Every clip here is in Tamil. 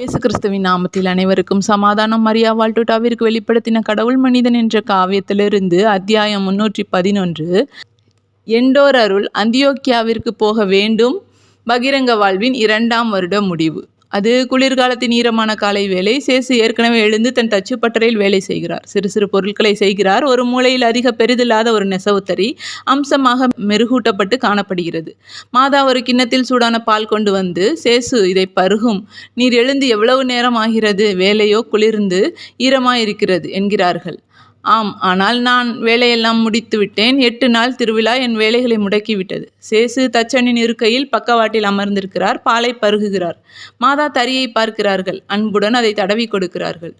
இயேசு கிறிஸ்துவின் நாமத்தில் அனைவருக்கும் சமாதானம். மரியா வால்டோட்டாவிற்கு வெளிப்படுத்தின கடவுள் மனிதன் என்ற காவியத்திலிருந்து அத்தியாயம் முன்னூற்றி பதினொன்று. எண்டோர் அருள் அந்தியோக்கியாவிற்கு போக வேண்டும். பகிரங்க வாழ்வின் இரண்டாம் வருட முடிவு. அது குளிர்காலத்தின் ஈரமான காலை வேலை சேசு ஏற்கனவே எழுந்து தன் தச்சுப்பட்டறையில் வேலை செய்கிறார். சிறு சிறு பொருட்களை செய்கிறார். ஒரு மூலையில் அதிக பெரிதில்லாத ஒரு நெசவுத்தறி அம்சமாக மெருகூட்டப்பட்டு காணப்படுகிறது. மாதா ஒரு கிண்ணத்தில் சூடான பால் கொண்டு வந்து சேசு இதை பருகும். நீர் எழுந்து எவ்வளவு நேரம் ஆகிறது? வேலையோ குளிர்ந்து ஈரமாயிருக்கிறது என்கிறார்கள். ஆம் ஆனால் நான் வேலையெல்லாம் முடித்து விட்டேன். எட்டு நாள் திருவிழா என் வேலைகளை முடக்கிவிட்டது சேசு தச்சனின் இருக்கையில் பக்கவாட்டில் அமர்ந்திருக்கிறார் பாலை பருகுகிறார். மாதா தரியை பார்க்கிறார்கள் அன்புடன் அதை தடவி கொடுக்கிறார்கள்.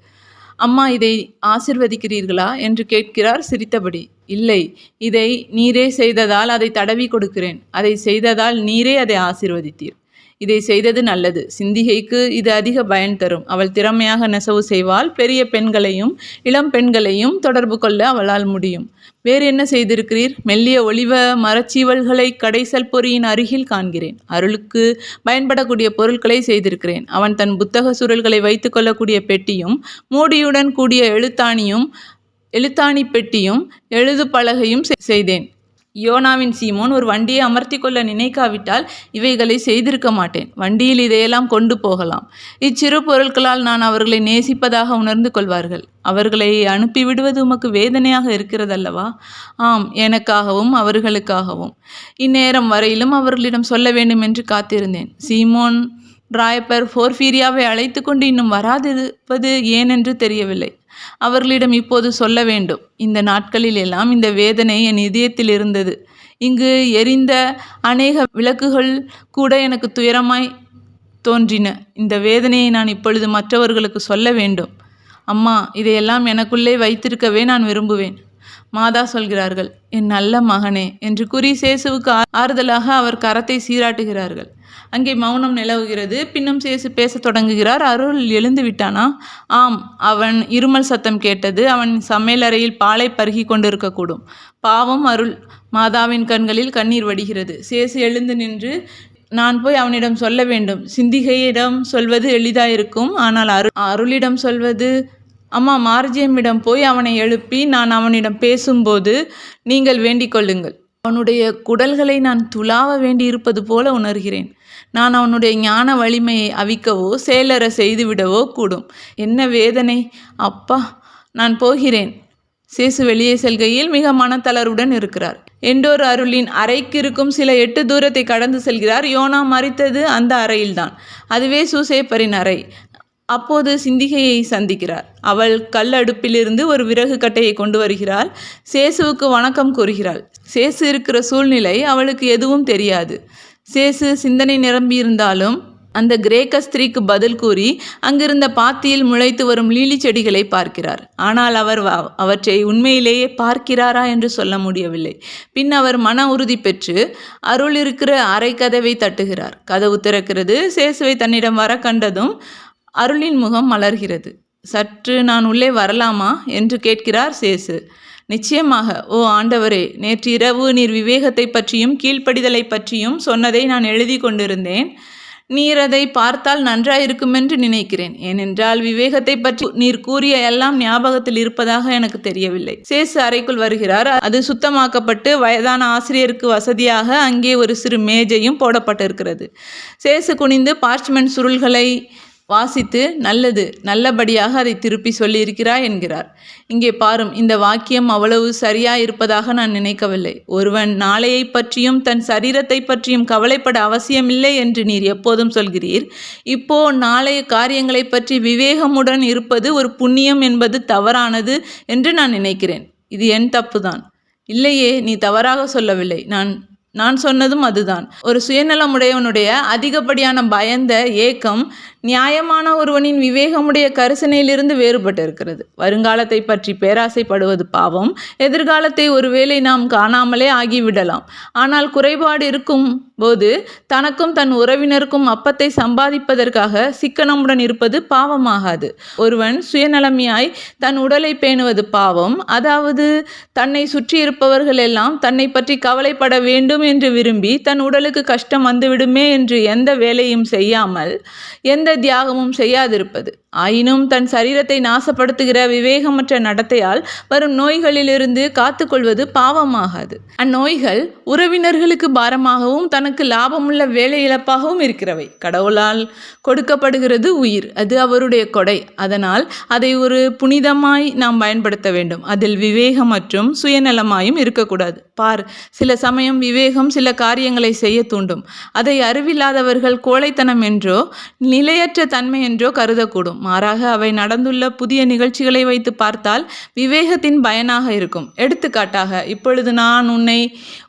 அம்மா இதை ஆசிர்வதிக்கிறீர்களா? என்று கேட்கிறார் சிரித்தபடி. இல்லை இதை நீரே செய்ததால் அதை தடவி கொடுக்கிறேன். அதை செய்ததால் நீரே அதை ஆசிர்வதித்தீர். இதை செய்தது நல்லது. சிந்திகைக்கு இது அதிக பயன் தரும். அவள் திறமையாக நெசவு செய்வாள். பெரிய பெண்களையும் இளம் பெண்களையும் தொடர்பு கொள்ள அவளால் முடியும். வேறு என்ன செய்திருக்கிறீர்? மெல்லிய ஒளிவ மரச்சீவல்களை கடைசல் பொறியின் அருகில் காண்கிறேன். அருளுக்கு பயன்படக்கூடிய பொருட்களை செய்திருக்கிறேன். அவன் தன் புத்தக சுருள்களை வைத்துக்கொள்ளக்கூடிய பெட்டியும் மூடியுடன் கூடிய எழுத்தாணியும் எழுத்தாணி பெட்டியும் எழுது பலகையும் செய்தேன். யோனாவின் சீமோன் ஒரு வண்டியை அமர்த்தி கொள்ள நினைக்காவிட்டால் இவைகளை செய்திருக்க மாட்டேன். வண்டியில் இதையெல்லாம் கொண்டு போகலாம். இச்சிறு பொருட்களால் நான் அவர்களை நேசிப்பதாக உணர்ந்து கொள்வார்கள். அவர்களை அனுப்பிவிடுவது உமக்கு வேதனையாக இருக்கிறதல்லவா? ஆம் எனக்காகவும் அவர்களுக்காகவும். இந்நேரம் வரையிலும் அவர்களிடம் சொல்ல வேண்டும் என்று காத்திருந்தேன். சீமோன் ராயப்பர் ஃபோர்ஃபீரியாவை அழைத்து கொண்டு இன்னும் வராதிருப்பது ஏனென்று தெரியவில்லை. அவர்களிடம் இப்போது சொல்ல வேண்டும். இந்த நாட்களில் எல்லாம் இந்த வேதனை என் இதயத்தில் இருந்தது. இங்கு எரிந்த அநேக விளக்குகள் கூட எனக்கு துயரமாய் தோன்றின. இந்த வேதனையை நான் இப்பொழுது மற்றவர்களுக்கு சொல்ல வேண்டும். அம்மா இதையெல்லாம் எனக்குள்ளே வைத்திருக்கவே நான் விரும்புவேன். மாதா சொல்கிறார்கள் என் நல்ல மகனே என்று குறி சேசுவுக்கு ஆறுதலாக அவர் கரத்தை சீராட்டுகிறார்கள். அங்கே மௌனம் நிலவுகிறது. பின்னும் சேசு பேசத் தொடங்குகிறார். அருள் எழுந்து விட்டானா? ஆம் அவன் இருமல் சத்தம் கேட்டது. அவன் சமையலறையில் பாலை பருகி கொண்டிருக்கக்கூடும். பாவம் அருள். மாதாவின் கண்களில் கண்ணீர் வடிகிறது. சேசு எழுந்து நின்று நான் போய் அவனிடம் சொல்ல வேண்டும். சிந்திகையிடம் சொல்வது எளிதாயிருக்கும். ஆனால் அரு அருளிடம் சொல்வது அம்மா மார்ஜியம்மிடம் போய் அவனை எழுப்பி நான் அவனிடம் பேசும்போது நீங்கள் வேண்டிக் கொள்ளுங்கள். அவனுடைய குடல்களை நான் துளாவ வேண்டியிருப்பது போல உணர்கிறேன். நான் அவனுடைய ஞான வலிமையை அவிக்கவோ சேலர செய்துவிடவோ கூடும். என்ன வேதனை? அப்பா நான் போகிறேன். சேசு வெளியே செல்கையில் மிக மனத்தளருடன் இருக்கிறார். எண்டோர் அருளின் அறைக்கு இருக்கும் சில எட்டு தூரத்தை கடந்து செல்கிறார். யோனா மறித்தது அந்த அறையில்தான். அதுவே சூசேப்பரின் அறை. அப்போது சிந்திகையை சந்திக்கிறார். அவள் கல் அடுப்பிலிருந்து ஒரு விறகு கட்டையை கொண்டு வருகிறாள். சேசுவுக்கு வணக்கம் கூறுகிறாள். சேசு இருக்கிற சூழ்நிலை அவளுக்கு எதுவும் தெரியாது. சேசு சிந்தனை நிரம்பியிருந்தாலும் அந்த கிரேக்க ஸ்திரீக்கு பதில் கூறி அங்கிருந்த பாத்தியில் முளைத்து வரும் லீலி செடிகளை பார்க்கிறார். ஆனால் அவர் வ- அவற்றை உண்மையிலேயே பார்க்கிறாரா என்று சொல்ல முடியவில்லை. பின் அவர் மன உறுதி பெற்று அருள் இருக்கிற அறை கதவை தட்டுகிறார். கதவு திறக்கிறது. சேசுவை தன்னிடம் வர கண்டதும் அருளின் முகம் மலர்கிறது. சற்று நான் உள்ளே வரலாமா? என்று கேட்கிறார் சேசு. நிச்சயமாக ஓ ஆண்டவரே நேற்று இரவு நீர் விவேகத்தை பற்றியும் கீழ்ப்படிதலை பற்றியும் சொன்னதை நான் எழுதி கொண்டிருந்தேன். நீர் அதை பார்த்தால் நன்றாயிருக்குமென்று நினைக்கிறேன். ஏனென்றால் விவேகத்தை பற்றி நீர் கூறிய எல்லாம் ஞாபகத்தில் இருப்பதாக எனக்கு தெரியவில்லை. சேசு அறைக்குள் வருகிறார். அது சுத்தமாக்கப்பட்டு வயதான ஆசிரியருக்கு வசதியாக அங்கே ஒரு சிறு மேஜையும் போடப்பட்டிருக்கிறது. சேசு குனிந்து பார்ச்மெண்ட் சுருள்களை வாசித்து நல்லது நல்லபடியாக அதை திருப்பி சொல்லியிருக்கிறாய் என்கிறார். இங்கே பாரும் இந்த வாக்கியம் அவ்வளவு சரியா இருப்பதாக நான் நினைக்கவில்லை. ஒருவன் நாளையை பற்றியும் தன் சரீரத்தை பற்றியும் கவலைப்பட அவசியமில்லை என்று நீர் எப்போதும் சொல்கிறீர். இப்போ நாளைய காரியங்களை பற்றி விவேகமுடன் இருப்பது ஒரு புண்ணியம் என்பது தவறானது என்று நான் நினைக்கிறேன். இது என் தப்புதான். இல்லையே நீ தவறாக சொல்லவில்லை. நான் நான் சொன்னதும் அதுதான். ஒரு சுயநலமுடையவனுடைய அதிகப்படியான பயந்த ஏக்கம் நியாயமான ஒருவனின் விவேகமுடைய கரிசனையிலிருந்து வேறுபட்டு இருக்கிறது வருங்காலத்தை பற்றி பேராசைப்படுவது பாவம். எதிர்காலத்தை ஒருவேளை நாம் காணாமலே ஆகிவிடலாம். ஆனால் குறைபாடு இருக்கும் போது தனக்கும் தன் உறவினருக்கும் அப்பத்தை சம்பாதிப்பதற்காக சிக்கனமுடன் இருப்பது பாவமாகாது. ஒருவன் சுயநலமியாய் தன் உடலை பேணுவது பாவம். அதாவது தன்னை சுற்றி இருப்பவர்கள் எல்லாம் தன்னை பற்றி கவலைப்பட வேண்டும் என்று விரும்பி தன் உடலுக்கு கஷ்டம் வந்துவிடுமே என்று எந்த வேலையும் செய்யாமல் எந்த எந்த தியாகமும் செய்யாதிருப்பது. ஆயினும் தன் சரீரத்தை நாசப்படுத்துகிற விவேகமற்ற நடத்தையால் வரும் நோய்களிலிருந்து காத்துக்கொள்வது பாவமாகாது. அந்நோய்கள் உறவினர்களுக்கு பாரமாகவும் தனக்கு லாபமுள்ள வேலை இழப்பாகவும் இருக்கிறவை. கடவுளால் கொடுக்கப்படுகிறது உயிர். அது அவருடைய கொடை. அதனால் அதை ஒரு புனிதமாய் நாம் பயன்படுத்த வேண்டும். அதில் விவேகம் மற்றும் சுயநலமாயும் இருக்கக்கூடாது. பார் சில சமயம் விவேகம் சில காரியங்களை செய்ய தூண்டும். அதை அறிவில்லாதவர்கள் கோழைத்தனம் என்றோ நிலை தேவையற்ற தன்மை என்றோ கருதக்கூடும். மாறாக அவை நடந்துள்ள புதிய நிகழ்ச்சிகளை வைத்து பார்த்தால் விவேகத்தின் பயனாக இருக்கும். எடுத்துக்காட்டாக இப்பொழுது நான் உன்னை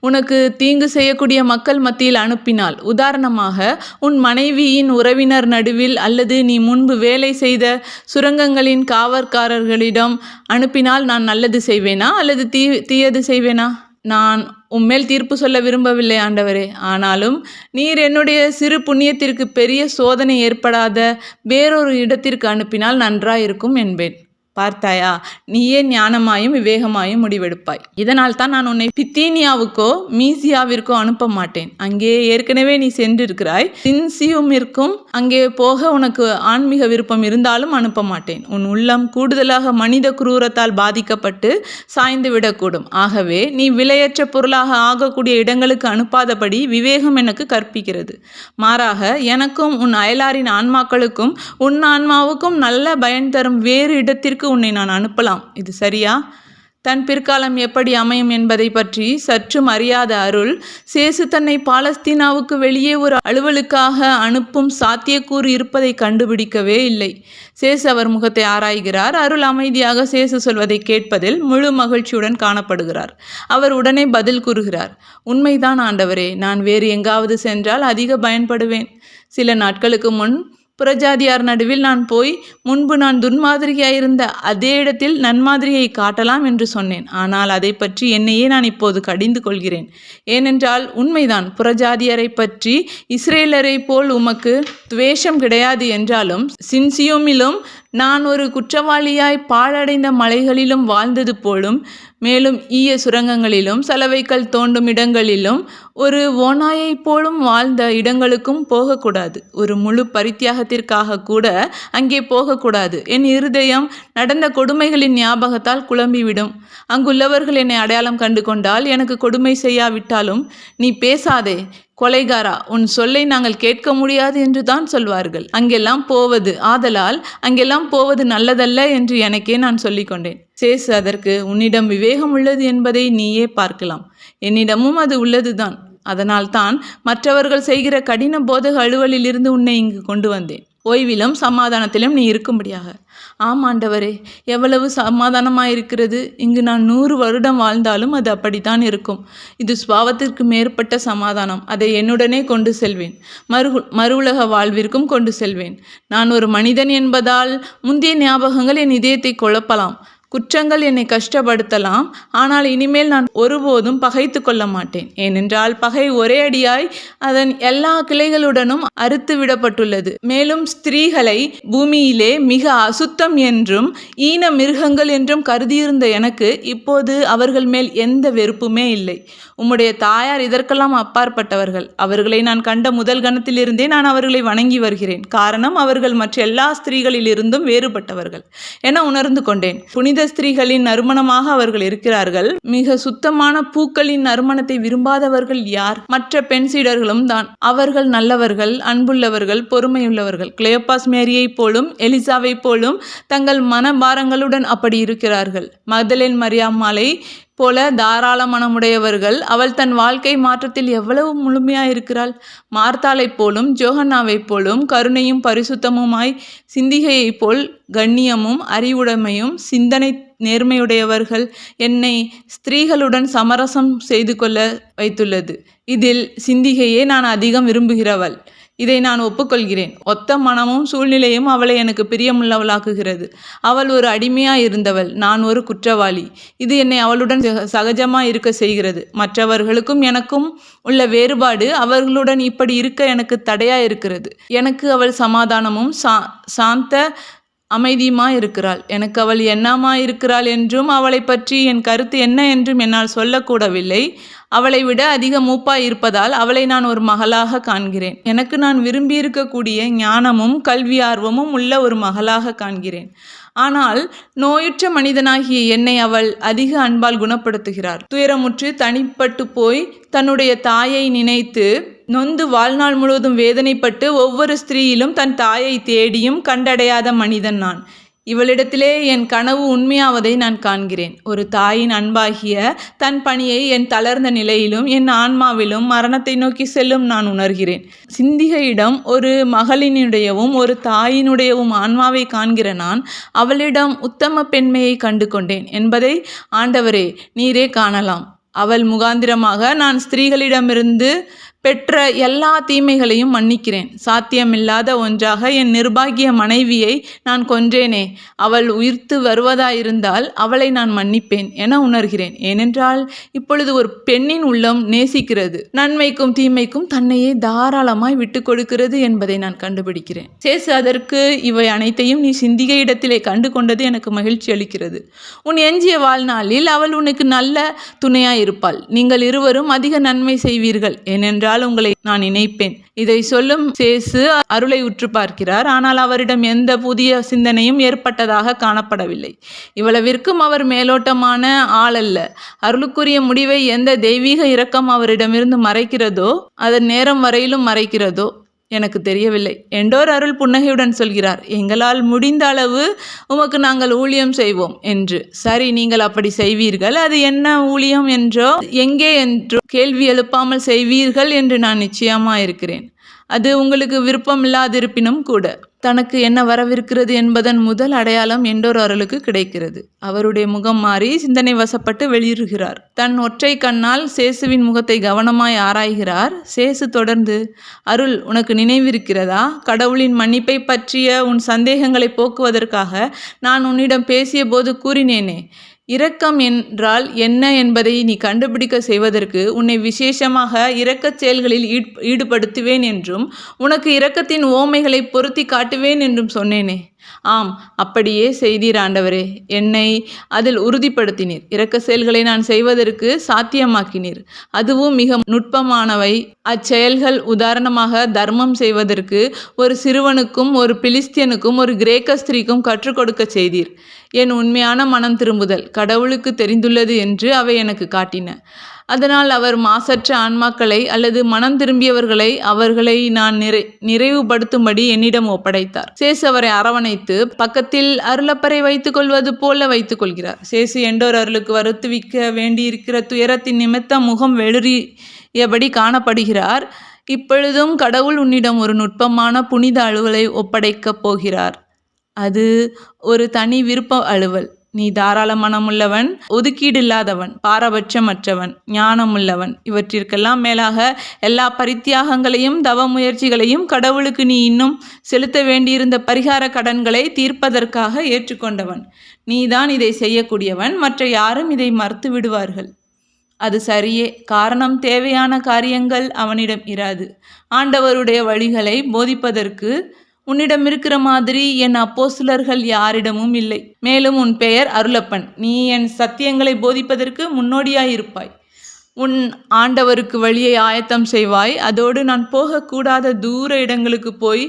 உனக்கு தீங்கு செய்யக்கூடிய மக்கள் மத்தியில் அனுப்பினால் உதாரணமாக உன் மனைவியின் உறவினர் நடுவில் அல்லது நீ முன்பு வேலை செய்த சுரங்கங்களின் காவற்காரர்களிடம் அனுப்பினால் நான் நல்லது செய்வேனா அல்லது தீ தீயது செய்வேனா? நான் உம்மேல் தீர்ப்பு சொல்ல விரும்பவில்லை ஆண்டவரே. ஆனாலும் நீர் என்னுடைய சிறு புண்ணியத்திற்கு பெரிய சோதனை ஏற்படாத வேறொரு இடத்திற்கு அனுப்பினால் நன்றாயிருக்கும் என்பேன். பார்த்தாயா? நீயே ஞானமாயும் விவேகமாயும் முடிவெடுப்பாய். இதனால் தான் நான் உன்னை பித்தீனியாவுக்கோ மீசியாவிற்கோ அனுப்ப மாட்டேன் அங்கே ஏற்கனவே நீ சென்றிருக்கிறாய். சின்சியுமிற்கும் அங்கே போக உனக்கு ஆன்மீக விருப்பம் இருந்தாலும் அனுப்ப மாட்டேன் உன் உள்ளம் கூடுதலாக மனித குரூரத்தால் பாதிக்கப்பட்டு சாய்ந்து விடக்கூடும் ஆகவே நீ விலையற்ற பொருளாக ஆகக்கூடிய இடங்களுக்கு அனுப்பாதபடி விவேகம் எனக்கு கற்பிக்கிறது. மாறாக எனக்கும் உன் அயலாரின் ஆன்மாக்களுக்கும் உன் ஆன்மாவுக்கும் நல்ல பயன் தரும் வேறு இடத்திற்கு உன்னை நான் அனுப்பலாம். இது சரியா? தன் பிற்காலம் எப்படி அமையும் என்பதை பற்றி சற்றும் அறியாத அருள் சேசு தன்னை பாலஸ்தீனாவுக்கு வெளியே ஒரு அலுவலுக்காக அனுப்பும் சாத்தியக்கூறு இருப்பதை கண்டுபிடிக்கவே இல்லை. சேசு அவர் முகத்தை ஆராய்கிறார். அருள் அமைதியாக சேசு சொல்வதை கேட்பதில் முழு மகிழ்ச்சியுடன் காணப்படுகிறார். அவர் உடனே பதில் கூறுகிறார். உண்மைதான் ஆண்டவரே நான் வேறு எங்காவது சென்றால் அதிக பயன்படுவேன். சில நாட்களுக்கு முன் புறஜாதியார் நடுவில் நான் போய் முன்பு நான் துன்மாதிரியாயிருந்த அதே இடத்தில் நன்மாதிரியை காட்டலாம் என்று சொன்னேன். ஆனால் அதை பற்றி என்னையே நான் இப்போது கடிந்து கொள்கிறேன். ஏனென்றால் உண்மைதான் புறஜாதியரை பற்றி இஸ்ரேலரை போல் உமக்கு துவேஷம் கிடையாது என்றாலும் சின்சியோமிலும் நான் ஒரு குற்றவாளியாய் பாழடைந்த மலைகளிலும் வாழ்ந்தது போலும் மேலும் ஈய சுரங்கங்களிலும் சலவைக்கல் தோண்டும் இடங்களிலும் ஒரு ஓநாயைப் போலும் வாழ்ந்த இடங்களுக்கும் போகக்கூடாது. ஒரு முழு பரித்தியாகத்திற்காக கூட அங்கே போகக்கூடாது. என் இருதயம் நடந்த கொடுமைகளின் ஞாபகத்தால் குழம்பிவிடும். அங்குள்ளவர்கள் என்னை அடையாளம் கண்டு கொண்டால் எனக்கு கொடுமை செய்யாவிட்டாலும் நீ பேசாதே. கொலைகாரா உன் சொல்லை நாங்கள் கேட்க முடியாது என்று தான் சொல்வார்கள். அங்கெல்லாம் போவது ஆதலால் அங்கெல்லாம் போவது நல்லதல்ல என்று எனக்கே நான் சொல்லிக்கொண்டேன். சேசு அதற்கு உன்னிடம் விவேகம் உள்ளது என்பதை நீயே பார்க்கலாம். என்னிடமும் அது உள்ளதுதான். அதனால்தான் மற்றவர்கள் செய்கிற கடின போதக அலுவலிலிருந்து உன்னை இங்கு கொண்டு வந்தேன். ஓய்விலும் சமாதானத்திலும் நீ இருக்கும்படியாக. ஆம் ஆண்டவரே எவ்வளவு சமாதானமாயிருக்கிறது. இங்கு நான் நூறு வருடம் வாழ்ந்தாலும் அது அப்படித்தான் இருக்கும். இது சுவாவத்திற்கு மேற்பட்ட சமாதானம். அதை என்னுடனே கொண்டு செல்வேன். மறு மறு உலக வாழ்விற்கும் கொண்டு செல்வேன். நான் ஒரு மனிதன் என்பதால் முந்தைய ஞாபகங்கள் என் இதயத்தை குழப்பலாம். குற்றங்கள் என்னை கஷ்டப்படுத்தலாம். ஆனால் இனிமேல் நான் ஒருபோதும் பகைத்து கொள்ள மாட்டேன். ஏனென்றால் பகை ஒரே அடியாய் அதன் எல்லா கிளைகளுடனும் அறுத்து விடப்பட்டுள்ளது. மேலும் ஸ்திரீகளை பூமியிலே மிக அசுத்தம் என்றும் ஈன மிருகங்கள் என்றும் கருதியிருந்த எனக்கு இப்போது அவர்கள் மேல் எந்த வெறுப்புமே இல்லை. உம்முடைய தாயார் இதற்கெல்லாம் அப்பாற்பட்டவர்கள். அவர்களை நான் கண்ட முதல் கணத்திலிருந்தே நான் அவர்களை வணங்கி வருகிறேன். காரணம் அவர்கள் மற்ற எல்லா ஸ்திரீகளிலிருந்தும் வேறுபட்டவர்கள். என உணர்ந்து கொண்டேன். புனித ஸ்திரீகளின் நறுமணமாக அவர்கள் இருக்கிறார்கள். மிக சுத்தமான பூக்களின் நறுமணத்தை விரும்பாதவர்கள் யார்? மற்ற பெண் சீடர்களும் தான். அவர்கள் நல்லவர்கள் அன்புள்ளவர்கள் பொறுமையுள்ளவர்கள். கிளையோபாஸ் மேரியைப் போலும் எலிசாவைப் போலும் தங்கள் மனபாரங்களுடன் அப்படி இருக்கிறார்கள். மதலின் மரியாமாலை போல தாராள மனமுடையவர்கள் அவள் தன் வாழ்க்கை மாற்றத்தில் எவ்வளவு முழுமையாயிருக்கிறாள். மார்த்தாளைப் போலும் ஜோகன்னாவைப் போலும் கருணையும் பரிசுத்தமுமாய் சிந்திகையைப் போல் கண்ணியமும் அறிவுடைமையும் சிந்தனை நேர்மையுடையவர்கள் என்னை ஸ்திரீகளுடன் சமரசம் செய்து கொள்ள வைத்துள்ளது. இதில் சிந்திகையே நான் அதிகம் விரும்புகிறவள். இதை நான் ஒப்புக்கொள்கிறேன். ஒத்த மனமும் சூழ்நிலையும் அவளை எனக்கு பிரியமுள்ளவளாக்குகிறது. அவள் ஒரு அடிமையாக இருந்தவள் நான் ஒரு குற்றவாளி. இது என்னை அவளுடன் சகஜமாக இருக்க செய்கிறது. மற்றவர்களுக்கும் எனக்கும் உள்ள வேறுபாடு அவர்களுடன் இப்படி இருக்க எனக்கு தடையாக இருக்கிறது எனக்கு அவள் சமாதானமும் சா சாந்த அமைதியுமா இருக்கிறாள் எனக்கு அவள் என்னமா இருக்கிறாள் என்றும் அவளை பற்றி என் கருத்து என்ன என்றும் என்னால் சொல்லக்கூடவில்லை. அவளை விட அதிக மூப்பாய் இருப்பதால் அவளை நான் ஒரு மகளாக காண்கிறேன். எனக்கு நான் விரும்பியிருக்கக்கூடிய ஞானமும் கல்வி ஆர்வமும் உள்ள ஒரு மகளாக காண்கிறேன். ஆனால் நோயுற்ற மனிதனாகிய என்னை அவள் அதிக அன்பால் குணப்படுத்துகிறார். துயரமுற்று தனிப்பட்டு போய் தன்னுடைய தாயை நினைத்து நொந்து வாழ்நாள் முழுவதும் வேதனைப்பட்டு ஒவ்வொரு ஸ்திரீயிலும் தன் தாயை தேடியும் கண்டடையாத மனிதன் நான். இவளிடத்திலே என் கனவு உண்மையாவதை நான் காண்கிறேன். ஒரு தாயின் அன்பாகிய தன் பணியை என் தளர்ந்த நிலையிலும் என் ஆன்மாவிலும் மரணத்தை நோக்கி செல்லும் நான் உணர்கிறேன். சிந்திகையிடம் ஒரு மகளினுடையவும் ஒரு தாயினுடையவும் ஆன்மாவை காண்கிற நான் அவளிடம் உத்தம பெண்மையை கண்டு கொண்டேன் என்பதை ஆண்டவரே நீரே காணலாம். அவள் முகாந்திரமாக நான் ஸ்திரீகளிடமிருந்து பெற்ற எல்லா தீமைகளையும் மன்னிக்கிறேன். சாத்தியமில்லாத ஒன்றாக என் நிர்பாகிய மனைவியை நான் கொன்றேனே. அவள் உயிர்த்து வருவதாயிருந்தால் அவளை நான் மன்னிப்பேன் என உணர்கிறேன். ஏனென்றால் இப்பொழுது ஒரு பெண்ணின் உள்ளம் நேசிக்கிறது. நன்மைக்கும் தீமைக்கும் தன்னையே தாராளமாய் விட்டு கொடுக்கிறது என்பதை நான் கண்டுபிடிக்கிறேன். சேசு அதற்கு இவை அனைத்தையும் நீ சிந்திகை இடத்திலே கண்டு கொண்டது எனக்கு மகிழ்ச்சி அளிக்கிறது. உன் எஞ்சிய வாழ்நாளில் அவள் உனக்கு நல்ல துணையாயிருப்பாள். நீங்கள் இருவரும் அதிக நன்மை செய்வீர்கள். ஏனென்றால் உங்களை நான் இணைப்பேன் இதை சொல்லும் சேசு அருளை உற்று பார்க்கிறார். ஆனால் அவரிடம் எந்த புதிய சிந்தனையும் ஏற்பட்டதாக காணப்படவில்லை. இவ்வளவிற்கும் அவர் மேலோட்டமான ஆள் அல்ல அருளுக்குரிய முடிவை எந்த தெய்வீக இரக்கம் அவரிடமிருந்து மறைக்கிறதோ அதன் நேரம் வரையிலும் மறைக்கிறதோ எனக்கு தெரியவில்லை. எண்டோர் அருள் புன்னகையுடன் சொல்கிறார் எங்களால் முடிந்த அளவு உமக்கு நாங்கள் ஊழியம் செய்வோம் என்று. சரி நீங்கள் அப்படி செய்வீர்கள். அது என்ன ஊழியம் என்றோ எங்கே என்றோ கேள்வி எழுப்பாமல் செய்வீர்கள் என்று நான் நிச்சயமாக இருக்கிறேன் அது உங்களுக்கு விருப்பமில்லாதிருப்பினும் கூட தனக்கு என்ன வரவிருக்கிறது என்பதன் முதல் அடையாளம் எண்டோர் அருளுக்கு கிடைக்கிறது. அவருடைய முகம் மாறி சிந்தனை வசப்பட்டு வெளியிடுகிறார். தன் ஒற்றை கண்ணால் சேசுவின் முகத்தை கவனமாய் ஆராய்கிறார். சேசு தொடர்ந்து அருள் உனக்கு நினைவிருக்கிறதா? கடவுளின் மன்னிப்பை பற்றிய உன் சந்தேகங்களை போக்குவதற்காக நான் உன்னிடம் பேசிய போது கூறினேனே. இரக்கம் என்றால் என்ன என்பதை நீ கண்டுபிடிக்க செய்வதற்கு உன்னை விசேஷமாக இரக்கச் செயல்களில் ஈடுபடுத்துவேன் என்றும் உனக்கு இரக்கத்தின் ஓமைகளை பொருத்தி காட்டுவேன் என்றும் சொன்னேனே. ஆம் அப்படியே செய்தீர் ஆண்டவரே என்னை அதில் உறுதிப்படுத்தினீர். இரக்க செயல்களை நான் செய்வதற்கு சாத்தியமாக்கினீர். அதுவும் மிக நுட்பமானவை. அச்செயல்கள் உதாரணமாக தர்மம் செய்வதற்கு ஒரு சிறுவனுக்கும் ஒரு பிலிஸ்தியனுக்கும் ஒரு கிரேக்க ஸ்திரீக்கும் கற்றுக் கொடுக்க செய்தீர். என் உண்மையான மனம் திரும்புதல் கடவுளுக்கு தெரிந்துள்ளது என்று அவை எனக்கு காட்டின. அதனால் அவர் மாசற்ற ஆன்மாக்களை அல்லது மனம் திரும்பியவர்களை அவர்களை நான் நிறை நிறைவுபடுத்தும்படி என்னிடம் ஒப்படைத்தார். சேசு அவரை அரவணைத்து பக்கத்தில் அருளப்பறை வைத்துக் கொள்வது போல வைத்துக் கொள்கிறார். சேசு எண்டோர் அருளுக்கு வருத்துவிக்க வேண்டியிருக்கிற துயரத்தின் நிமித்தம் முகம் வெளிரியபடி காணப்படுகிறார். இப்பொழுதும் கடவுள் உன்னிடம் ஒரு நுட்பமான புனித அலுவலை ஒப்படைக்கப் போகிறார். அது ஒரு தனி விருப்ப அலுவல் நீ தாராள மனமுள்ளவன் ஒதுக்கீடு இல்லாதவன் பாரபட்சமற்றவன் ஞானமுள்ளவன். இவற்றிற்கெல்லாம் மேலாக எல்லா பரித்தியாகங்களையும் தவ முயற்சிகளையும் கடவுளுக்கு நீ இன்னும் செலுத்த வேண்டியிருந்த பரிகார கடன்களை தீர்ப்பதற்காக ஏற்றுக்கொண்டவன். நீதான் இதை செய்யக்கூடியவன் மற்ற யாரும் இதை மறுத்து விடுவார்கள். அது சரியே காரணம் தேவையான காரியங்கள் அவனிடம் இராது. ஆண்டவருடைய வழிகளை போதிப்பதற்கு உன்னிடம் இருக்கிற மாதிரி என் அப்போஸ்தலர்கள் யாரிடமும் இல்லை. மேலும் உன் பெயர் அருளப்பன். நீ என் சத்தியங்களை போதிப்பதற்கு முன்னோடியாயிருப்பாய் உன் ஆண்டவருக்கு வழியை ஆயத்தம் செய்வாய். அதோடு நான் போகக்கூடாத தூர இடங்களுக்கு போய்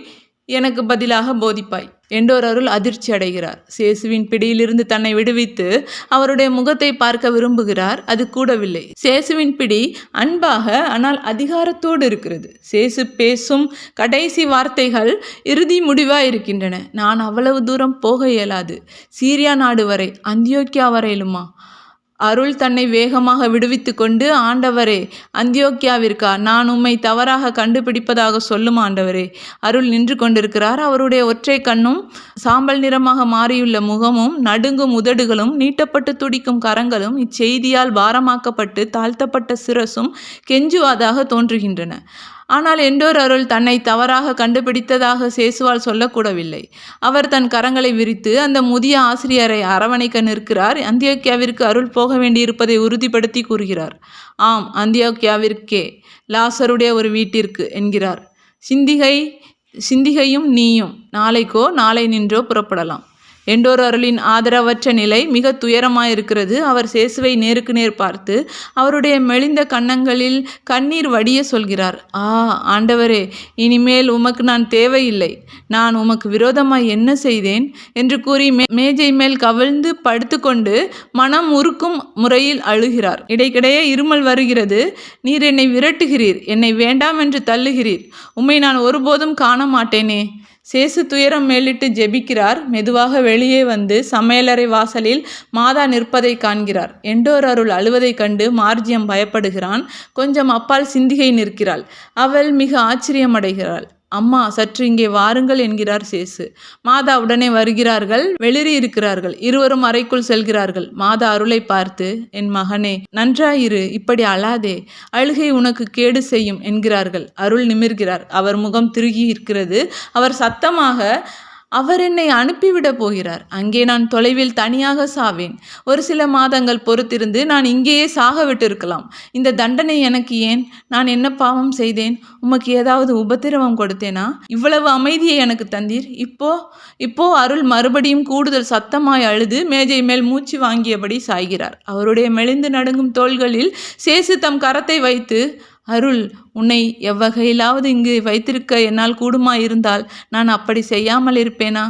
எனக்கு பதிலாக போதிப்பாய். என்றோர் அருள் அதிர்ச்சி அடைகிறார். சேசுவின் பிடியிலிருந்து தன்னை விடுவித்து அவருடைய முகத்தை பார்க்க விரும்புகிறார். அது கூடவில்லை. சேசுவின் பிடி அன்பாக ஆனால் அதிகாரத்தோடு இருக்கிறது. சேசு பேசும் கடைசி வார்த்தைகள் இறுதி முடிவாக இருக்கின்றன நான் அவ்வளவு தூரம் போக இயலாது. சீரியா நாடு வரை அந்தியோக்கியா வரையிலுமா? அருள் தன்னை வேகமாக விடுவித்து கொண்டு ஆண்டவரே அந்தியோக்கியாவிற்கா? நான் உம்மை தவறாக கண்டுபிடிப்பதாக சொல்லும் ஆண்டவரே. அருள் நின்று கொண்டிருக்கிறார். அவருடைய ஒற்றை கண்ணும் சாம்பல் நிறமாக மாறியுள்ள முகமும் நடுங்கும் உதடுகளும் நீட்டப்பட்டு துடிக்கும் கரங்களும் இச்செய்தியால் பாரமாக்கப்பட்டு தாழ்த்தப்பட்ட சிரசும் கெஞ்சுவாதாக தோன்றுகின்றன. ஆனால் எண்டோர் அருள் தன்னை தவறாக கண்டுபிடித்ததாக சேசுவால் சொல்லக்கூடவில்லை. அவர் தன் கரங்களை விரித்து அந்த முதிய ஆசிரியரை அரவணைக்க நிற்கிறார். அந்தியோக்கியாவிற்கு அருள் போக வேண்டியிருப்பதை உறுதிப்படுத்தி கூறுகிறார். ஆம் அந்தியோக்கியாவிற்கே லாசருடைய ஒரு வீட்டிற்கு என்கிறார். சிந்திகை சிந்திகையும் நீயும் நாளைக்கோ நாளை நின்றோ புறப்படலாம். எண்டோர் அருளின் ஆதரவற்ற நிலை மிக துயரமாயிருக்கிறது. அவர் சேசுவை நேருக்கு நேர் பார்த்து அவருடைய மெலிந்த கன்னங்களில் கண்ணீர் வடிய சொல்கிறார். ஆ ஆண்டவரே இனிமேல் உமக்கு நான் தேவையில்லை. நான் உமக்கு விரோதமாய் என்ன செய்தேன்? என்று கூறி மே மேஜை மேல் கவிழ்ந்து படுத்துக்கொண்டு மனம் உருக்கும் முறையில் அழுகிறார். இடைக்கிடையே இருமல் வருகிறது. நீர் என்னை விரட்டுகிறீர். என்னை வேண்டாம் என்று தள்ளுகிறீர். உம்மை நான் ஒருபோதும் காண மாட்டேனே சேசு துயரம் மேலிட்டு ஜெபிக்கிறார். மெதுவாக வெளியே வந்து சமையலறை வாசலில் மாதா நிற்பதை காண்கிறார். எண்டோர் அருள் அழுவதைக் கண்டு மார்ஜியம் பயப்படுகிறான். கொஞ்சம் அப்பால் சிந்திகை நிற்கிறாள். அவள் மிக ஆச்சரியமடைகிறாள். அம்மா சற்று இங்கே வாருங்கள் என்கிறார் சேசு. மாதா உடனே வருகிறார்கள் வெளிரி இருக்கிறார்கள் இருவரும் அறைக்குள் செல்கிறார்கள். மாதா அருளை பார்த்து என் மகனே நன்றாயிரு இப்படி அழாதே அழுகை உனக்கு கேடு செய்யும் என்கிறார்கள். அருள் நிமிர்கிறார். அவர் முகம் திருகி இருக்கிறது. அவர் சத்தமாக அவர் என்னை அனுப்பிவிடப் போகிறார். அங்கே நான் தொலைவில் தனியாக சாவேன். ஒரு சில மாதங்கள் பொறுத்திருந்து நான் இங்கேயே சாக விட்டிருக்கலாம் இந்த தண்டனை எனக்கு ஏன்? நான் என்ன பாவம் செய்தேன்? உமக்கு ஏதாவது உபத்திரவம் கொடுத்தேனா? இவ்வளவு அமைதியை எனக்கு தந்தீர். இப்போ இப்போ அருள் மறுபடியும் கூடுதல் சத்தமாய் அழுது மேஜை மேல் மூச்சு வாங்கியபடி சாய்கிறார். அவருடைய மெலிந்து நடுங்கும் தோள்களில் சேசு தம் கரத்தை வைத்து அருள் உன்னை எவ்வகையிலாவது இங்கு வைத்திருக்க என்னால் கூடுமா இருந்தால் நான் அப்படி செய்யாமல் இருப்பேனா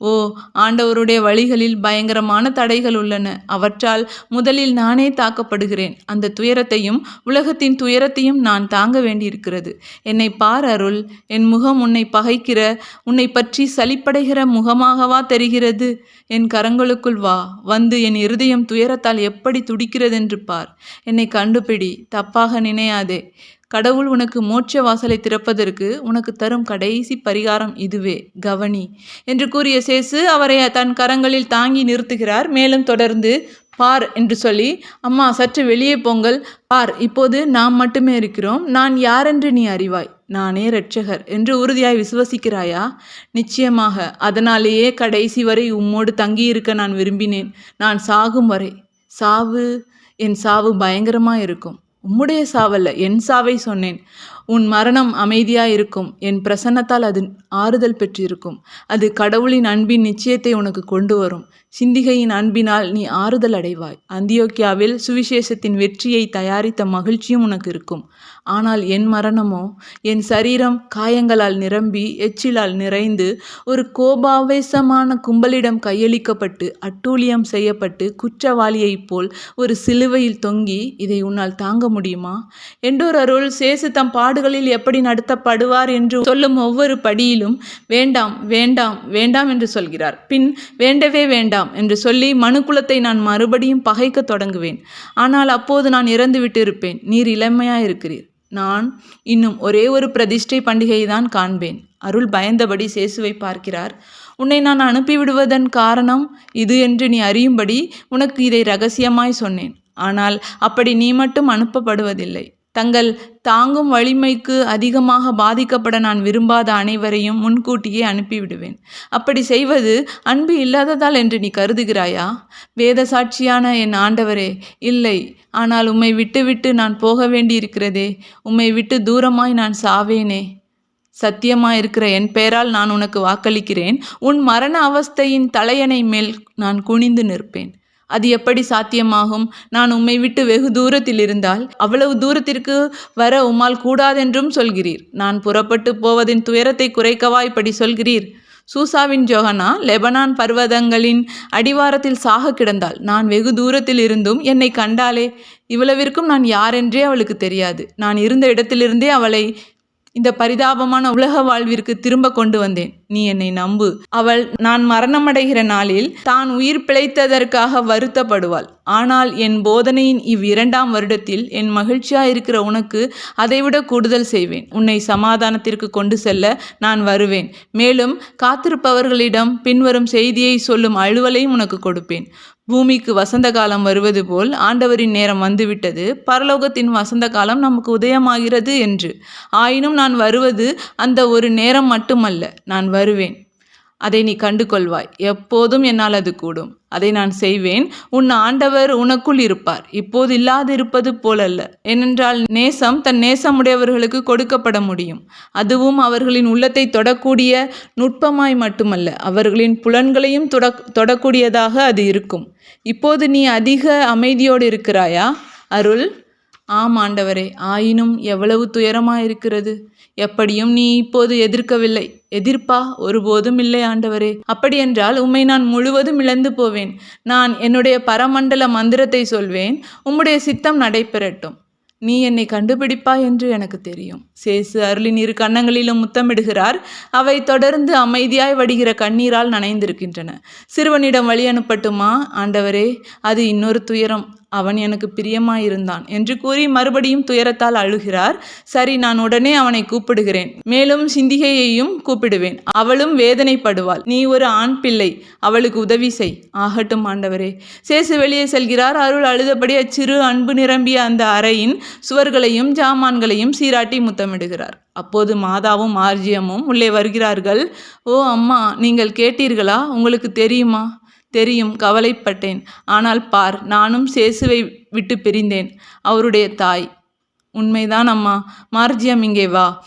ஓ ஆண்டவருடைய வழிகளில் பயங்கரமான தடைகள் உள்ளன. அவற்றால் முதலில் நானே தாக்கப்படுகிறேன். அந்த துயரத்தையும் உலகத்தின் துயரத்தையும் நான் தாங்க வேண்டியிருக்கிறது. என்னை பார் அருள். என் முகம் உன்னை பகைக்கிற உன்னை பற்றி சலிப்படைகிற முகமாகவா தெரிகிறது? என் கரங்களுக்குள் வா. வந்து என் இருதயம் துயரத்தால் எப்படி துடிக்கிறதென்று பார். என்னை கண்டுபிடி. தப்பாக நினையாதே. கடவுள் உனக்கு மோட்ச வாசலை திறப்பதற்கு உனக்கு தரும் கடைசி பரிகாரம் இதுவே கவனி என்று கூறிய சேசு அவரை தன் கரங்களில் தாங்கி நிறுத்துகிறார். மேலும் தொடர்ந்து பார் என்று சொல்லி அம்மா சற்று வெளியே போங்கள். பார் இப்போது நாம் மட்டுமே இருக்கிறோம். நான் யாரென்று நீ அறிவாய்? நானே இரட்சகர் என்று உறுதியாய் விசுவசிக்கிறாயா? நிச்சயமாக அதனாலேயே கடைசி வரை உம்மோடு தங்கியிருக்க நான் விரும்பினேன். நான் சாகும் வரை. சாவு என் சாவு பயங்கரமாக இருக்கும் உம்முடைய சாவல்ல என் சாவை சொன்னேன். உன் மரணம் அமைதியாக இருக்கும் என் பிரசன்னத்தால் அது ஆறுதல் பெற்றிருக்கும். அது கடவுளின் அன்பின் நிச்சயத்தை உனக்கு கொண்டு வரும் சிந்திகையின் அன்பினால் நீ ஆறுதல் அடைவாய். அந்தியோக்கியாவில் சுவிசேஷத்தின் வெற்றியை தயாரித்த மகிழ்ச்சியும் உனக்கு இருக்கும். ஆனால் என் மரணமோ? என் சரீரம் காயங்களால் நிரம்பி எச்சிலால் நிறைந்து ஒரு கோபாவேசமான கும்பலிடம் கையளிக்கப்பட்டு அட்டூழியம் செய்யப்பட்டு குற்றவாளியைப் போல் ஒரு சிலுவையில் தொங்கி இதை உன்னால் தாங்க முடியுமா? என்றோர் அருள் சேசு தம் பாடுகளில் எப்படி நடத்தப்படுவார் என்று சொல்லும் ஒவ்வொரு படியிலும் வேண்டாம் வேண்டாம் வேண்டாம் என்று சொல்கிறார். பின் வேண்டவே வேண்டாம் என்று சொல்லி மனுக்குலத்தை நான் மறுபடியும் பகைக்கத் தொடங்குவேன். ஆனால் அப்போது நான் இறந்து விட்டிருப்பேன் நீர் இளமையாயிருக்கிறீர். நான் இன்னும் ஒரே ஒரு பிரதிஷ்டை பண்டிகையை தான் காண்பேன். அருள் பயந்தபடி சேசுவை பார்க்கிறார். உன்னை நான் அனுப்பிவிடுவதன் காரணம் இது என்று நீ அறியும்படி உனக்கு இதை ரகசியமாய் சொன்னேன். ஆனால் அப்படி நீ மட்டும் அனுப்பப்படுவதில்லை. தங்கள் தாங்கும் வலிமைக்கு அதிகமாக பாதிக்கப்பட நான் விரும்பாத அனைவரையும் முன்கூட்டியே அனுப்பிவிடுவேன். அப்படி செய்வது அன்பு இல்லாததால் என்று நீ கருதுகிறாயா? வேத சாட்சியான என் ஆண்டவரே இல்லை. ஆனால் உம்மை விட்டுவிட்டு நான் போக வேண்டியிருக்கிறதே உம்மை விட்டு தூரமாய் நான் சாவேனே. சத்தியமாயிருக்கிற என் பெயரால் நான் உனக்கு வாக்களிக்கிறேன். உன் மரண அவஸ்தையின் தலையணை மேல் நான் குனிந்து நிற்பேன். அது எப்படி சாத்தியமாகும்? நான் உம்மை விட்டு வெகு தூரத்தில் இருந்தால் அவ்வளவு தூரத்திற்கு வர உம்மால் கூடாதென்றும் சொல்கிறீர். நான் புறப்பட்டு போவதின் துயரத்தை குறைக்கவா இப்படி சொல்கிறீர்? சூசாவின் ஜோகனா லெபனான் பர்வதங்களின் அடிவாரத்தில் சாக கிடந்தாள். நான் வெகு தூரத்தில் இருந்தும் என்னை கண்டாலே இவ்வளவிற்கும் நான் யாரென்றே அவளுக்கு தெரியாது. நான் இருந்த இடத்திலிருந்தே அவளை இந்த பரிதாபமான உலக வாழ்விற்கு திரும்ப கொண்டு வந்தேன். நீ என்னை நம்பு. அவள் நான் மரணமடைகிற நாளில் தான் உயிர் பிழைத்ததற்காக வருத்தப்படுவாள். ஆனால் என் போதனையின் இவ்விரண்டாம் வருடத்தில் என் மகிழ்ச்சியாயிருக்கிற உனக்கு அதைவிட கூடுதல் செய்வேன். உன்னை சமாதானத்திற்கு கொண்டு செல்ல நான் வருவேன். மேலும் காத்திருப்பவர்களிடம் பின்வரும் செய்தியை சொல்லும் அலுவலையும் உனக்கு கொடுப்பேன். பூமிக்கு வசந்த காலம் வருவது போல் ஆண்டவரின் நேரம் வந்துவிட்டது. பரலோகத்தின் வசந்த காலம் நமக்கு உதயமாகிறது என்று. ஆயினும் நான் வருவது அந்த ஒரு நேரம் மட்டுமல்ல. நான் வருவேன். அதை நீ கண்டு கொள்வாய் எப்போதும் என்னால் அது கூடும். அதை நான் செய்வேன். உன் ஆண்டவர் உனக்குள் இருப்பார். இப்போது இல்லாதிருப்பது போலல்ல. ஏனென்றால் நேசம் தன் நேசமுடையவர்களுக்கு கொடுக்கப்பட முடியும். அதுவும் அவர்களின் உள்ளத்தை தொடக்கூடிய நுட்பமாய் மட்டுமல்ல அவர்களின் புலன்களையும் தொட தொடக்கூடியதாக அது இருக்கும். இப்போது நீ அதிக அமைதியோடு இருக்கிறாயா? அருள். ஆம் ஆண்டவரே ஆயினும் எவ்வளவு துயரமாயிருக்கிறது? எப்படியும் நீ இப்போது எதிர்க்கவில்லை. எதிர்ப்பா? ஒருபோதும் இல்லை ஆண்டவரே. அப்படியென்றால் உம்மை நான் முழுவதும் இழந்து போவேன். நான் என்னுடைய பரமண்டல மந்திரத்தை சொல்வேன். உம்முடைய சித்தம் நடைபெறட்டும். நீ என்னை கண்டுபிடிப்பாய் என்று எனக்கு தெரியும். சேசு அருளின் இரு கன்னங்களிலும் முத்தமிடுகிறார். அவை தொடர்ந்து அமைதியாய் வடிகிற கண்ணீரால் நனைந்திருக்கின்றன. சிறுவனிடம் வழி அனுப்பட்டுமா? ஆண்டவரே அது இன்னொரு துயரம். அவன் எனக்கு பிரியமாயிருந்தான் என்று கூறி மறுபடியும் துயரத்தால் அழுகிறார். சரி நான் உடனே அவனை கூப்பிடுகிறேன். மேலும் சிந்திகையையும் கூப்பிடுவேன். அவளும் வேதனைப்படுவாள். நீ ஒரு ஆண் பிள்ளை. அவளுக்கு உதவி செய். ஆகட்டும் ஆண்டவரே. சேசு வெளியே செல்கிறார். அருள் அழுதபடி அச்சிறு அன்பு நிரம்பிய அந்த அறையின் சுவர்களையும் ஜாமான்களையும் சீராட்டி முத்தமிடுகிறார். அப்போது மாதாவும் ஆர்ஜியமும் உள்ளே வருகிறார்கள். ஓ அம்மா நீங்கள் கேட்டீர்களா? உங்களுக்கு தெரியுமா? தெரியும் கவலைப்பட்டேன். ஆனால் பார் நானும் சேசுவை விட்டு பிரிந்தேன். அவருடைய தாய். உண்மைதான் அம்மா. மார்ஜியம் இங்கே வா.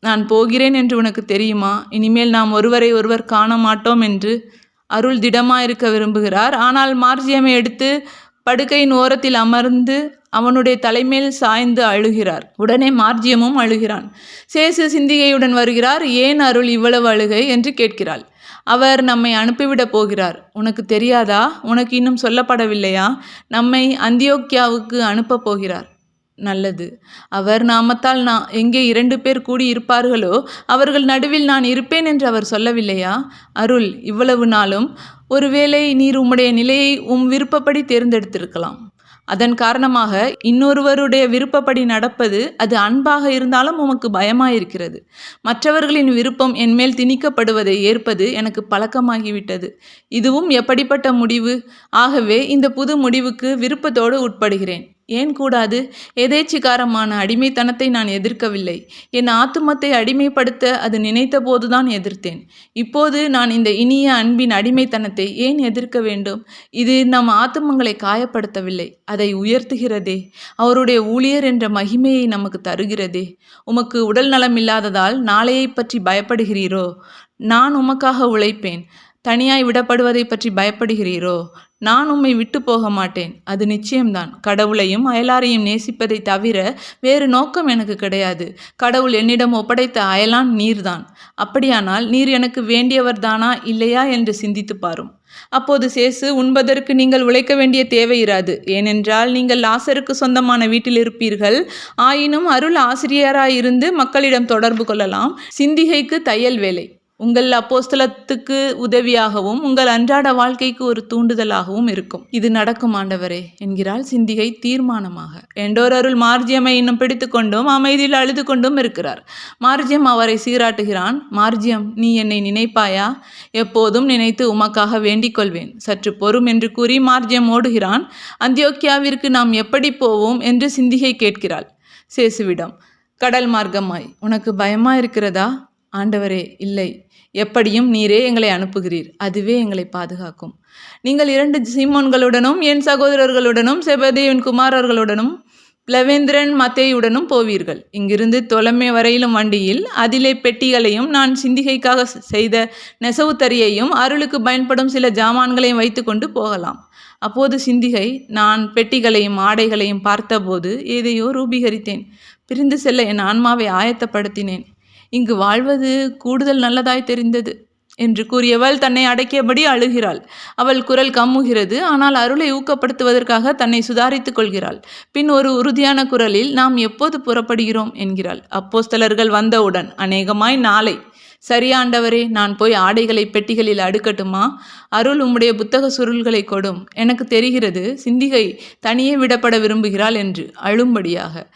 நான் போகிறேன் என்று உனக்கு தெரியுமா? இனிமேல் நாம் ஒருவரை ஒருவர் காண மாட்டோம் என்று அருள் திடமாயிருக்க விரும்புகிறார். ஆனால் மார்ஜியமை எடுத்து படுக்கையின் ஓரத்தில் அமர்ந்து அவனுடைய தலைமேல் சாய்ந்து அழுகிறார். உடனே மார்ஜியமும் அழுகிறான். சேசு சிந்திகையுடன் வருகிறார். ஏன் அருள் இவ்வளவு அழுகை? என்று கேட்கிறாள். அவர் நம்மை அனுப்பிவிடப் போகிறார். உனக்கு தெரியாதா? உனக்கு இன்னும் சொல்லப்படவில்லையா? நம்மை அந்தியோக்கியாவுக்கு அனுப்பப் போகிறார். நல்லது. அவர் நாமத்தால் நான் எங்கே இரண்டு பேர் கூடி இருப்பார்களோ அவர்கள் நடுவில் நான் இருப்பேன் என்று அவர் சொல்லவில்லையா? அருள் இவ்வளவு நாளும். ஒருவேளை நீர் உம்முடைய நிலையை உம் விருப்பப்படி தேர்ந்தெடுத்திருக்கலாம். அதன் காரணமாக இன்னொருவருடைய விருப்பப்படி நடப்பது அது அன்பாக இருந்தாலும் உமக்கு பயமாயிருக்கிறது. மற்றவர்களின் விருப்பம் என்மேல் திணிக்கப்படுவதை ஏற்பது எனக்கு பழக்கமாகிவிட்டது. இதுவும் எப்படிப்பட்ட முடிவு? ஆகவே இந்த புது முடிவுக்கு விருப்பத்தோடு உட்படுகிறேன். ஏன் கூடாது? எதேச்சிகாரமான அடிமைத்தனத்தை நான் எதிர்க்கவில்லை. என் ஆத்துமத்தை அடிமைப்படுத்த அது நினைத்த போதுதான் எதிர்த்தேன். இப்போது நான் இந்த இனிய அன்பின் அடிமைத்தனத்தை ஏன் எதிர்க்க வேண்டும்? இது நம் ஆத்துமங்களை காயப்படுத்தவில்லை. அதை உயர்த்துகிறதே. அவருடைய ஊழியர் என்ற மகிமையை நமக்கு தருகிறதே. உமக்கு உடல் நலம் இல்லாததால் நாளையை பற்றி பயப்படுகிறீரோ? நான் உமக்காக உழைப்பேன். தனியாய் விடப்படுவதை பற்றி பயப்படுகிறீரோ? நான் உம்மை விட்டு போக மாட்டேன். அது நிச்சயம்தான். கடவுளையும் அயலாரையும் நேசிப்பதை தவிர வேறு நோக்கம் எனக்கு கிடையாது. கடவுள் என்னிடம் ஒப்படைத்த அயலான் நீர்தான். அப்படியானால் நீர் எனக்கு வேண்டியவர்தானா இல்லையா என்று சிந்தித்து பாரும். அப்போது சேசு உண்பதற்கு நீங்கள் உழைக்க வேண்டிய தேவை இராது. ஏனென்றால் நீங்கள் லாசருக்கு சொந்தமான வீட்டில் இருப்பீர்கள். ஆயினும் அருள் ஆசிரியராயிருந்து மக்களிடம் தொடர்பு கொள்ளலாம். சிந்திகைக்கு தையல் வேலை. உங்கள் அப்போஸ்தலத்துக்கு உதவியாகவும் உங்கள் அன்றாட வாழ்க்கைக்கு ஒரு தூண்டுதலாகவும் இருக்கும். இது நடக்கும் ஆண்டவரே என்கிறாள் சிந்திகை தீர்மானமாக. எண்டோர் அருள் மார்ஜியமை இன்னும் பிடித்து கொண்டும் அமைதியில் அழுது கொண்டும் இருக்கிறார். மார்ஜியம் அவரை சீராட்டுகிறான். மார்ஜியம் நீ என்னை நினைப்பாயா? எப்போதும் நினைத்து உமக்காக வேண்டிக் கொள்வேன் சற்று பொறும் என்று கூறி மார்ஜியம் ஓடுகிறான். அந்தியோக்கியாவிற்கு நாம் எப்படி போவோம் என்று சிந்திகை கேட்கிறாள். சேசுவிடம் கடல் மார்க்கமாய் உனக்கு பயமா இருக்கிறதா? ஆண்டவரே இல்லை. எப்படியும் நீரே எங்களை அனுப்புகிறீர். அதுவே எங்களை பாதுகாக்கும். நீங்கள் இரண்டு சீமோன்களுடனும் என் சகோதரர்களுடனும் செபதேவின் குமாரர்களுடனும் பிளவேந்திரன் மத்தேயுடனும் போவீர்கள். இங்கிருந்து தொலைமை வரையிலும் வண்டியில் அதிலே பெட்டிகளையும் நான் சிந்திகைக்காக செய்த நெசவுத்தறியையும் அருளுக்கு பயன்படும் சில ஜாமான்களையும் வைத்துக்கொண்டு போகலாம். அப்போது சிந்திகை நான் பெட்டிகளையும் ஆடைகளையும் பார்த்தபோது ஏதையோ ரூபீகரித்தேன். பிரிந்து செல்ல என் ஆன்மாவை ஆயத்தப்படுத்தினேன். இங்கு வாழ்வது கூடுதல் நல்லதாய் தெரிந்தது என்று கூறியவள் தன்னை அடக்கியபடி அழுகிறாள். அவள் குரல் கம்முகிறது. ஆனால் அருளை ஊக்கப்படுத்துவதற்காக தன்னை சுதாரித்துக் கொள்கிறாள். பின் ஒரு உறுதியான குரலில் நாம் எப்போது புறப்படுகிறோம்? என்கிறாள். அப்போஸ்தலர்கள் வந்தவுடன் அநேகமாய் நாளை சரியாண்டவரே நான் போய் ஆடைகளை பெட்டிகளில் அடுக்கட்டுமா? அருள் உம்முடைய புத்தக சுருள்களை கொடும். எனக்கு தெரிகிறது சிந்திகை தனியே விடப்பட விரும்புகிறாள் என்று. அழும்படியாக.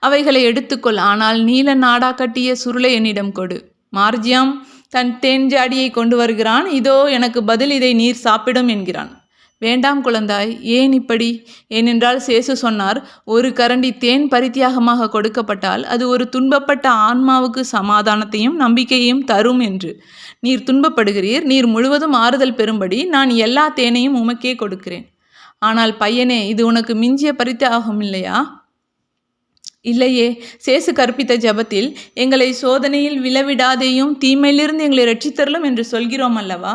அவைகளை எடுத்துக்கொள் ஆனால் நீல நாடா கட்டிய சுருளை என்னிடம் கொடு. மார்ஜியாம் தன் தேன் ஜாடியை கொண்டு வருகிறான். இதோ எனக்கு பதில் இதை நீர் சாப்பிடும் என்கிறான். வேண்டாம் குழந்தாய் ஏன் இப்படி? ஏனென்றால் சேசு சொன்னார் ஒரு கரண்டி தேன் பரித்தியாகமாக கொடுக்கப்பட்டால் அது ஒரு துன்பப்பட்ட ஆன்மாவுக்கு சமாதானத்தையும் நம்பிக்கையையும் தரும் என்று. நீர் துன்பப்படுகிறீர் நீர் முழுவதும் ஆறுதல் பெறும்படி நான் எல்லா தேனையும் உமக்கே கொடுக்கிறேன். ஆனால் பையனே இது உனக்கு மிஞ்சிய பரித்தியாகம் இல்லையா? இல்லையே சேசு கற்பித்த ஜெபத்தில் எங்களை சோதனையில் விழவிடாதேயும் தீமையிலிருந்து எங்களை ரட்சித்தரலும் என்று சொல்கிறோம் அல்லவா?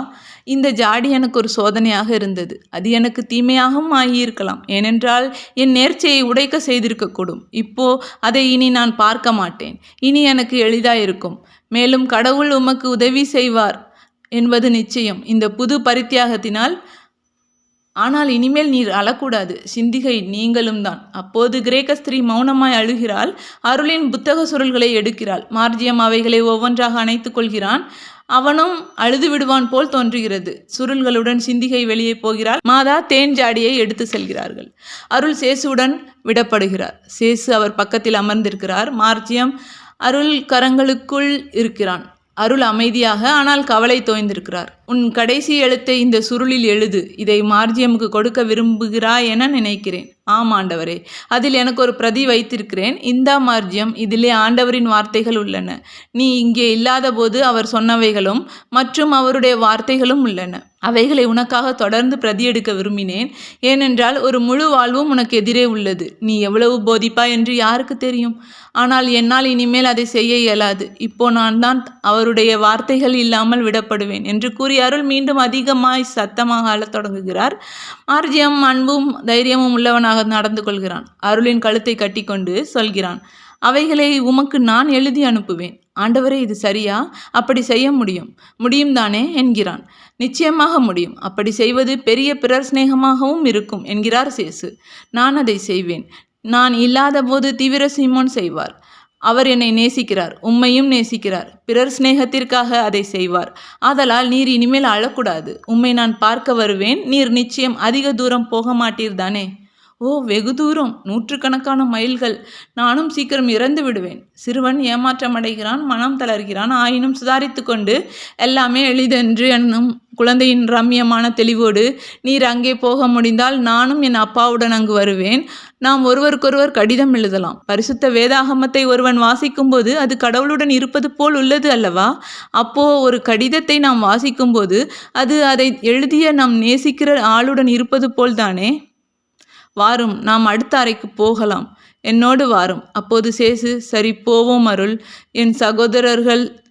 இந்த ஜாடி எனக்கு ஒரு சோதனையாக இருந்தது. அது எனக்கு தீமையாகவும் ஆகியிருக்கலாம். ஏனென்றால் என் நேர்ச்சியை உடைக்க செய்திருக்கக்கூடும். இப்போ அதை இனி நான் பார்க்க மாட்டேன். இனி எனக்கு எளிதாயிருக்கும். மேலும் கடவுள் உமக்கு உதவி செய்வார் என்பது நிச்சயம். இந்த புது பரித்தியாகத்தினால் ஆனால் இனிமேல் நீர் அழக்கூடாது. சிந்திகை நீங்களும் தான். அப்போது கிரேக்க ஸ்திரீ மௌனமாய் அழுகிறாள். அருளின் புத்தக சுருள்களை எடுக்கிறாள். மார்ஜியம் அவைகளை ஒவ்வொன்றாக அணைத்துக் கொள்கிறான். அவனும் அழுது விடுவான் போல் தோன்றுகிறது. சுருள்களுடன் சிந்திகை வெளியே போகிறாள். மாதா தேன் ஜாடியை எடுத்து செல்கிறார்கள். அருள் சேசுவுடன் விடப்படுகிறார். சேசு அவர் பக்கத்தில் அமர்ந்திருக்கிறார். மார்ஜியம் அருள் கரங்களுக்குள் இருக்கிறான். அருள் அமைதியாக ஆனால் கவலை தோய்ந்திருக்கிறார். உன் கடைசி எழுத்தை இந்த சுருளில் எழுது. இதை மார்ஜியமுக்கு கொடுக்க விரும்புகிறாய் என நினைக்கிறேன். ஆம் ஆண்டவரே. அதில் எனக்கு ஒரு பிரதி வைத்திருக்கிறேன். இந்தா மார்ஜியம் இதிலே ஆண்டவரின் வார்த்தைகள் உள்ளன. நீ இங்கே இல்லாத போது அவர் சொன்னவைகளும் மற்றும் அவருடைய வார்த்தைகளும் உள்ளன. அவைகளை உனக்காக தொடர்ந்து பிரதி எடுக்க விரும்பினேன். ஏனென்றால் ஒரு முழு வாழ்வும் உனக்கு எதிரே உள்ளது. நீ எவ்வளவு போதிப்பா என்று யாருக்கு தெரியும்? ஆனால் என்னால் இனிமேல் அதை செய்ய இயலாது. இப்போ நான் தான் அவருடைய வார்த்தைகள் இல்லாமல் விடப்படுவேன் என்று கூறி அருள் மீண்டும் அதிகமாய் சத்தமாக அழத் தொடங்குகிறார். மார்ஜியம் அன்பும் தைரியமும் உள்ளவனாக நடந்து கொள்கிறான். அருளின் கழுத்தை கட்டிக்கொண்டு சொல்கிறான் அவைகளை உமக்கு நான் எழுதி அனுப்புவேன். ஆண்டவரே இது சரியா? அப்படி செய்ய முடியும். முடியும் தானே? என்கிறான். நிச்சயமாக முடியும். அப்படி செய்வது பெரிய பிறர் சிநேகமாகவும் இருக்கும் என்கிறார் சேசு. நான் அதை செய்வேன். நான் இல்லாத போது தீவிர சீமோன் செய்வார். அவர் என்னை நேசிக்கிறார் உம்மையும் நேசிக்கிறார். பிறர் சிநேகத்திற்காக அதை செய்வார். ஆதலால் நீர் இனிமேல் அழக்கூடாது. உம்மை நான் பார்க்க வருவேன். நீர் நிச்சயம் அதிக தூரம் போக மாட்டீர் தானே? ஓ வெகு தூரம். நூற்றுக்கணக்கான மைல்கள். நானும் சீக்கிரம் இறந்து விடுவேன். சிறுவன் ஏமாற்றம் அடைகிறான் மனம் தளர்கிறான். ஆயினும் சுதாரித்து கொண்டு எல்லாமே எளிதென்று என்னும் குழந்தையின் ரம்யமான தெளிவோடு நீர் அங்கே போக முடிந்தால் நானும் என் அப்பாவுடன் அங்கு வருவேன். நாம் ஒருவருக்கொருவர் கடிதம் எழுதலாம். பரிசுத்த வேதாகமத்தை ஒருவன் வாசிக்கும்போது அது கடவுளுடன் இருப்பது போல் உள்ளது அல்லவா? அப்போ ஒரு கடிதத்தை நாம் வாசிக்கும்போது அது அதை எழுதிய நாம் நேசிக்கிற ஆளுடன் இருப்பது போல்தானே? வாரும் நாம் அடுத்த அறைக்கு போகலாம். என்னோடு வாரும். அப்போது சேசு சரி போவோம் அருள். என் சகோதரர்கள்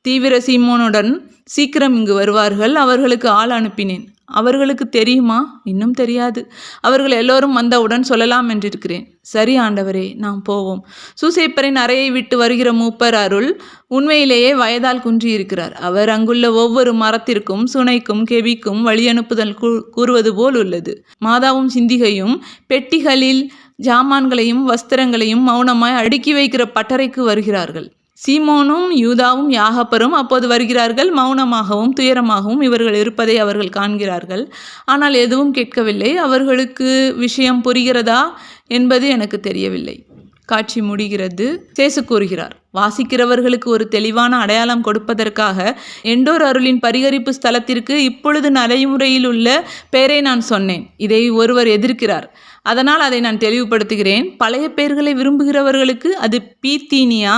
தீவிர சீமோனுடன் சீக்கிரம் இங்கு வருவார்கள். அவர்களுக்கு ஆள் அனுப்பினேன். அவர்களுக்கு தெரியுமா? இன்னும் தெரியாது. அவர்கள் எல்லோரும் வந்தவுடன் சொல்லலாம் என்றிருக்கிறேன். சரி ஆண்டவரே நாம் போவோம். சூசைப்பரின் அறையை விட்டு வருகிற மூப்பர் அருள் உண்மையிலேயே வயதால் குன்றியிருக்கிறார். அவர் அங்குள்ள ஒவ்வொரு மரத்திற்கும் சுனைக்கும் கெபிக்கும் வழியனுப்புதல் கூ- கூறுவது போல் உள்ளது. மாதாவும் சிந்திகையும் பெட்டிகளில் ஜாமான்களையும் வஸ்திரங்களையும் மௌனமாய் அடுக்கி வைக்கிற பட்டறைக்கு வருகிறார்கள். சீமோனும் யூதாவும் யாகப்பரும் அப்போது வருகிறார்கள். மௌனமாகவும் துயரமாகவும் இவர்கள் இருப்பதை அவர்கள் காண்கிறார்கள். ஆனால் எதுவும் கேட்கவில்லை. அவர்களுக்கு விஷயம் புரிகிறதா என்பது எனக்கு தெரியவில்லை. காட்சி முடிகிறது. சேசு கூறுகிறார் வாசிக்கிறவர்களுக்கு ஒரு தெளிவான அடையாளம் கொடுப்பதற்காக எண்டோர் அருளின் பரிகரிப்பு ஸ்தலத்திற்கு இப்பொழுது நடைமுறையில் உள்ள பெயரை நான் சொன்னேன். இதை ஒருவர் எதிர்க்கிறார். அதனால் அதை நான் தெளிவுபடுத்துகிறேன். பழைய பெயர்களை விரும்புகிறவர்களுக்கு அது பீத்தீனியா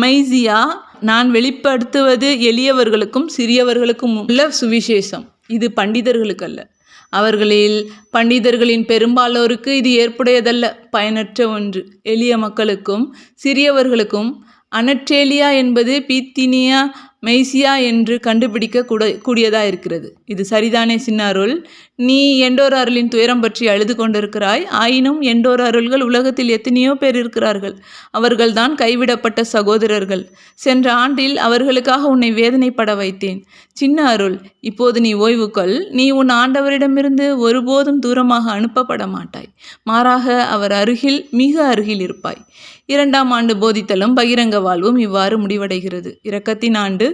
மைசியா நான் வெளிப்படுத்துவது எளியவர்களுக்கும் சிறியவர்களுக்கும் உள்ள சுவிசேஷம். இது பண்டிதர்களுக்கு அல்ல அவர்களில் பண்டிதர்களின் பெரும்பாலோருக்கு இது ஏற்புடையதல்ல. பயனற்ற ஒன்று. எளிய மக்களுக்கும் சிறியவர்களுக்கும் அனற்றேலியா என்பது பீத்தினியா மெய்சியா என்று கண்டுபிடிக்க கூட கூடியதாக இருக்கிறது. இது சரிதானே சின்ன அருள். நீ எண்டோர் அருளின் துயரம் பற்றி அழுது கொண்டிருக்கிறாய். ஆயினும் எண்டோர் அருள்கள் உலகத்தில் எத்தனையோ பேர் இருக்கிறார்கள். அவர்கள்தான் கைவிடப்பட்ட சகோதரர்கள். சென்ற ஆண்டில் அவர்களுக்காக உன்னை வேதனைப்பட வைத்தேன். சின்ன அருள் இப்போது நீ ஓய்வு கொள். நீ உன் ஆண்டவரிடமிருந்து ஒருபோதும் தூரமாக அனுப்பப்பட மாட்டாய். மாறாக அவர் அருகில் மிக அருகில் இருப்பாய். இரண்டாம் ஆண்டு போதித்தலும் பகிரங்க வாழ்வும் இவ்வாறு முடிவடைகிறது. இரக்கத்தின் ஆண்டு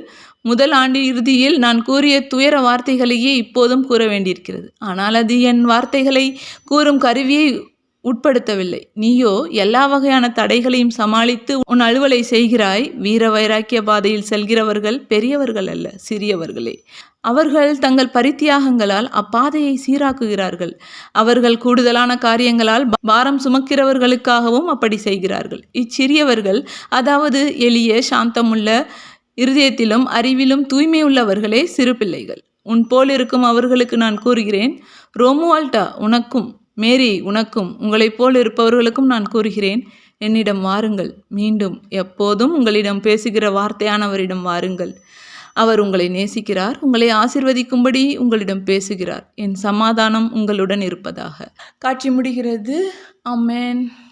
முதல் ஆண்டு இறுதியில் நான் கூறிய துயர வார்த்தைகளையே இப்போதும் கூற வேண்டியிருக்கிறது. ஆனால் அது என் வார்த்தைகளை கூறும் கருவியை உட்படுத்தவில்லை. நீயோ எல்லா வகையான தடைகளையும் சமாளித்து உன் அலுவலை செய்கிறாய். வீர வைராக்கிய பாதையில் செல்கிறவர்கள் பெரியவர்கள் அல்ல சிறியவர்களே. அவர்கள் தங்கள் பரித்தியாகங்களால் அப்பாதையை சீராக்குகிறார்கள். அவர்கள் கூடுதலான காரியங்களால் பாரம் சுமக்கிறவர்களுக்காகவும் அப்படி செய்கிறார்கள். இச்சிறியவர்கள் அதாவது எளிய சாந்தமுள்ள இருதயத்திலும் அறிவிலும் தூய்மை உள்ளவர்களே சிறு பிள்ளைகள். உன் போல் இருக்கும் அவர்களுக்கு நான் கூறுகிறேன் ரோமுவால்டா உனக்கும் மேரி உனக்கும் உங்களைப் போல் இருப்பவர்களுக்கும் நான் கூறுகிறேன். என்னிடம் வாருங்கள். மீண்டும் எப்போதும் உங்களிடம் பேசுகிற வார்த்தையானவரிடம் வாருங்கள். அவர் உங்களை நேசிக்கிறார். உங்களை ஆசிர்வதிக்கும்படி உங்களிடம் பேசுகிறார். என் சமாதானம் உங்களுடன் இருப்பதாக. காட்சி முடிகிறது. அம்மேன்